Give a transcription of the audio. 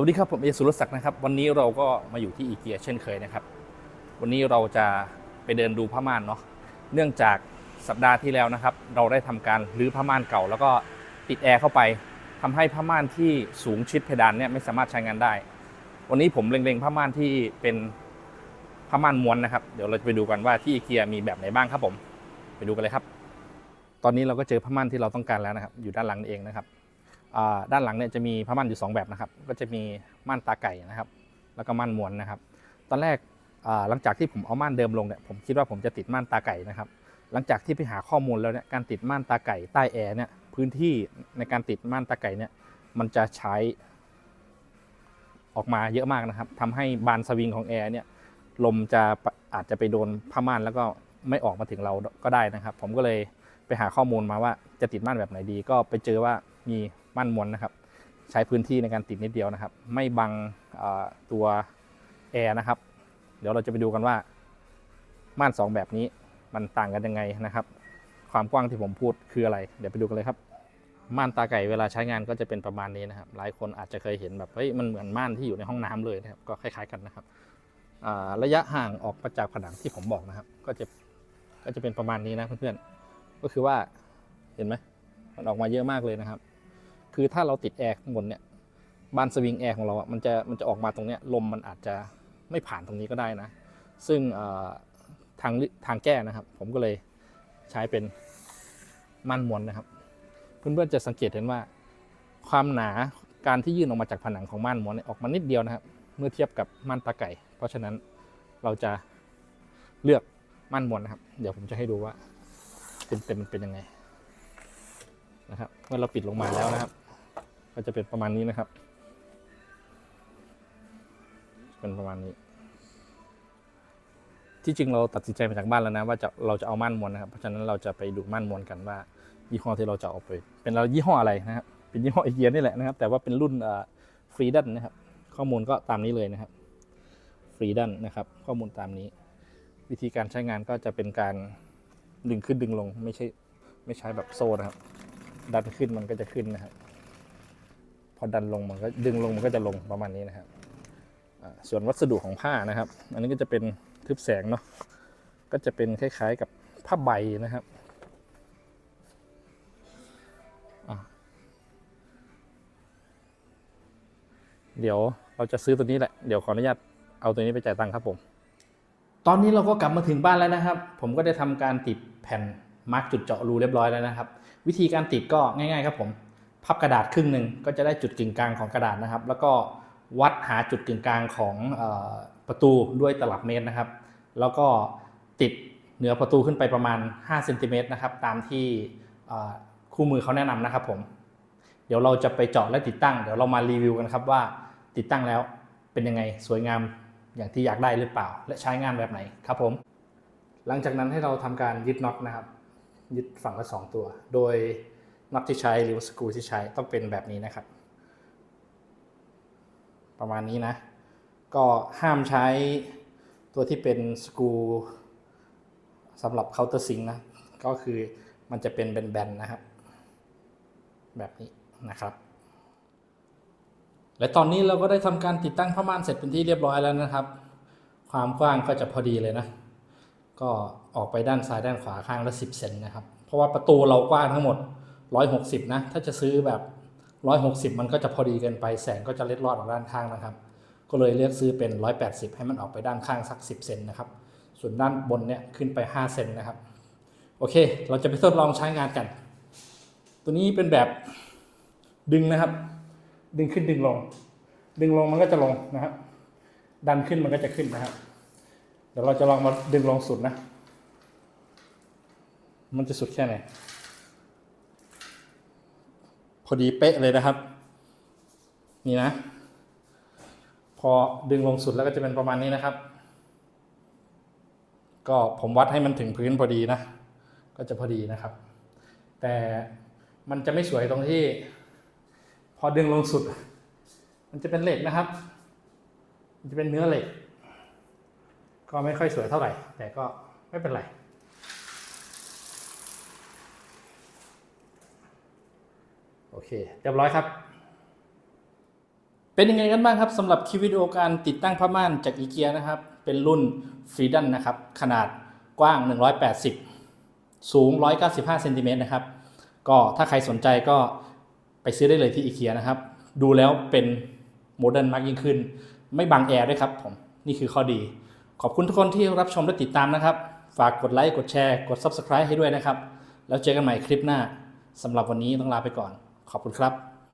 วัสดีครับผมเอสุรศักดิ์นะครับ วันนี้เราก็มาอยู่ที่อีเกียเช่นเคยนะครับ วันนี้เราจะไปเดินดูผ้าม่านเนาะเนื่องจากสัปดาห์ที่แล้วนะครับ เราได้ทำการรื้อผ้าม่านเก่า แล้วก็ติดแอร์เข้าไปทำให้ผ้าม่านที่สูงชิดเพดานเนี่ยไม่สามารถใช้งานได้ วันนี้ผมเล็งๆผ้าม่านที่เป็นผ้าม่านม้วนนะครับ เดี๋ยวเราจะไปดูกันว่าที่อีเกียมีแบบไหนบ้างครับผม ไปดูกันเลยครับ ตอนนี้เราก็เจอผ้าม่านที่เราต้องการแล้วนะครับ อยู่ด้านหลังนี่เองนะครับ ด้านหลังเนี่ยจะมีผ้าม่านอยู่ 2 แบบนะครับ ก็จะมีม่านตาไก่นะครับ แล้วก็ม่านม้วนนะครับ ตอนแรกหลังจากที่ผมเอาม่านเดิมลงเนี่ยผมคิดว่าผมจะติดม่านตาไก่นะครับ หลังจากที่ไปหาข้อมูลแล้วเนี่ยการติดม่านตาไก่ใต้แอร์เนี่ยพื้นที่ในการติดม่านตาไก่เนี่ยมันจะใช้ออกมาเยอะมากนะครับทำให้บานสวิงของแอร์เนี่ยลมจะอาจจะไปโดนผ้าม่านแล้วก็ไม่ออกมาถึงเราก็ได้นะครับ ผมก็เลยไปหาข้อมูลมาว่าจะติดม่านแบบไหนดี ก็ไปเจอว่ามี ม่านมวนนะครับ ใช้พื้นที่ในการติดนิดเดียวนะครับ ไม่บังตัวแอร์นะครับ เดี๋ยวเราจะไปดูกันว่าม่านสองแบบนี้มันต่างกันยังไงนะครับ ความกว้างที่ผมพูดคืออะไร เดี๋ยวไปดูกันเลยครับ ม่านตาไก่เวลาใช้งานก็จะเป็นประมาณนี้นะครับ หลายคนอาจจะเคยเห็นแบบเฮ้ยมันเหมือนม่านที่อยู่ในห้องน้ำเลยนะครับ ก็คล้ายๆกันนะครับระยะห่างออกมาจากผนังที่ผมบอกนะครับ ก็จะก็จะเป็นประมาณนี้นะเพื่อนๆก็คือว่าเห็นไหมมันออกมาเยอะมากเลยนะครับ คือถ้าเราติดแอร์ข้างบนเนี่ยบานสวิงแอร์ของเราอะมันจะมันจะออกมาตรงเนี้ยลมมันอาจจะไม่ผ่านตรงนี้ก็ได้นะ ซึ่งทางทางแก้นะครับ ผมก็เลยใช้เป็นม่านมวนนะครับ เพื่อนๆจะสังเกตเห็นว่า ความหนาการที่ยื่นออกมาจากผนังของม่านมวนเนี่ยออกมานิดเดียวนะครับ เมื่อเทียบกับม่านตาไก่ เพราะฉะนั้นเราจะเลือกม่านมวนนะครับ เดี๋ยวผมจะให้ดูว่าเต็มๆมันเป็นยังไงนะครับ เมื่อเราปิดลงมาแล้วนะครับ ก็จะเป็นประมาณนี้นะครับ เป็นประมาณนี้ ที่จริงเราตัดสินใจมาจากบ้านแล้วนะ ว่าจะเราจะเอาม่านมวนนะครับ เพราะฉะนั้นเราจะไปดูม่านมวนกันว่ายี่ห้อที่เราจะเอาไป เป็นเรายี่ห้ออะไรนะครับ เป็นยี่ห้อไอเกียนี่แหละนะครับ แต่ว่าเป็นรุ่นฟรีดันนะครับ ข้อมูลก็ตามนี้เลยนะครับฟรีดันนะครับ ข้อมูลตามนี้ วิธีการใช้งานก็จะเป็นการดึงขึ้นดึงลงไม่ใช่ไม่ใช้แบบโซ่นะครับ ดันขึ้นมันก็จะขึ้นนะครับ พอดันลงมันก็ดึงลงมันก็จะลงประมาณนี้นะครับส่วนวัสดุของผ้านะครับ อันนี้ก็จะเป็นทึบแสงเนาะก็จะเป็นคล้ายๆกับผ้าใบนะครับเดี๋ยวเราจะซื้อตัวนี้แหละ เดี๋ยวขออนุญาตเอาตัวนี้ไปจ่ายตังค์ครับผม ตอนนี้เราก็กลับมาถึงบ้านแล้วนะครับ ผมก็ได้ทำการติดแผ่นมาร์กจุดเจาะรูเรียบร้อยแล้วนะครับ วิธีการติดก็ง่าย ๆ ครับผม พับกระดาษครึ่งหนึ่งก็จะได้จุดกึ่งกลางของกระดาษนะครับ แล้วก็วัดหาจุดกึ่งกลางของอประตูด้วยตลับเมตรนะครับ แล้วก็ติดเหนือประตูขึ้นไปประมาณ5เซนติเมตรนะครับตามที่คู่มือเขาแนะนำนะครับผม เดี๋ยวเราจะไปเจาะและติดตั้ง เดี๋ยวเรามารีวิวกันครับว่าติดตั้งแล้วเป็นยังไงสวยงามอย่างที่อยากได้หรือเปล่า และใช้งานแบบไหนครับผม หลังจากนั้นให้เราทำการยึดน็อตนะครับ ยึดฝั่งละสองตัว โดย น็อตที่ใช้หรือสกรูที่ใช้ต้องเป็นแบบนี้นะครับ ประมาณนี้นะ ก็ห้ามใช้ตัวที่เป็นสกรูสำหรับเคาน์เตอร์ซิงนะ ก็คือมันจะเป็นแบนๆนะครับ แบบนี้นะครับ และตอนนี้เราก็ได้ทำการติดตั้งผ้าม่านเสร็จเป็นที่เรียบร้อยแล้วนะครับ ความกว้างก็จะพอดีเลยนะ ก็ออกไปด้านซ้ายด้านขวาข้างละ 10 เซนนะครับ เพราะว่าประตูเรากว้างทั้งหมด 160 นะ ถ้าจะซื้อแบบ 160 มันก็จะพอดีเกินไปแสงก็จะเล็ดลอดออกด้านข้างนะครับ ก็เลยเลือกซื้อเป็น 180 ให้มันออกไปด้านข้างสัก 10 เซนนะครับ ส่วนด้านบนเนี่ยขึ้นไป 5 เซนนะครับ โอเค เราจะไปทดลองใช้งานกัน ตัวนี้เป็นแบบดึงนะครับ ดึงขึ้นดึงลง ดึงลงมันก็จะลงนะครับ ดันขึ้นมันก็จะขึ้นนะครับ เดี๋ยวเราจะลองมาดึงลงสุดนะ มันจะสุดแค่ไหน พอดีเป๊ะเลยนะครับ นี่นะ พอดึงลงสุดแล้วก็จะเป็นประมาณนี้นะครับ ก็ผมวัดให้มันถึงพื้นพอดีนะ ก็จะพอดีนะครับ แต่มันจะไม่สวยตรงที่ พอดึงลงสุด มันจะเป็นเหล็กนะครับ มันจะเป็นเนื้อเหล็ก ก็ไม่ค่อยสวยเท่าไหร่ แต่ก็ไม่เป็นไร อเคเรียบร้อยครับ เป็นยังไงกันบ้างครับสำหรับคลิปวิดีโอการติดตั้งผ้าม่านจากอีเกียนะครับ เป็นรุ่นฟรีดันนะครับ ขนาดกว้าง 180 สูง 195เซนติเมตรนะครับ ก็ถ้าใครสนใจก็ไปซื้อได้เลยที่อีเกียนะครับ ดูแล้วเป็นโมเดิร์นมากยิ่งขึ้น ไม่บังแอร์ด้วยครับผม นี่คือข้อดี ขอบคุณทุกคนที่รับชมและติดตามนะครับ ฝากกดไลค์ กดแชร์ กด Subscribe ให้ด้วยนะครับ แล้วเจอกันใหม่คลิปหน้าสำหรับวันนี้ต้องลาไปก่อน ขอบคุณครับ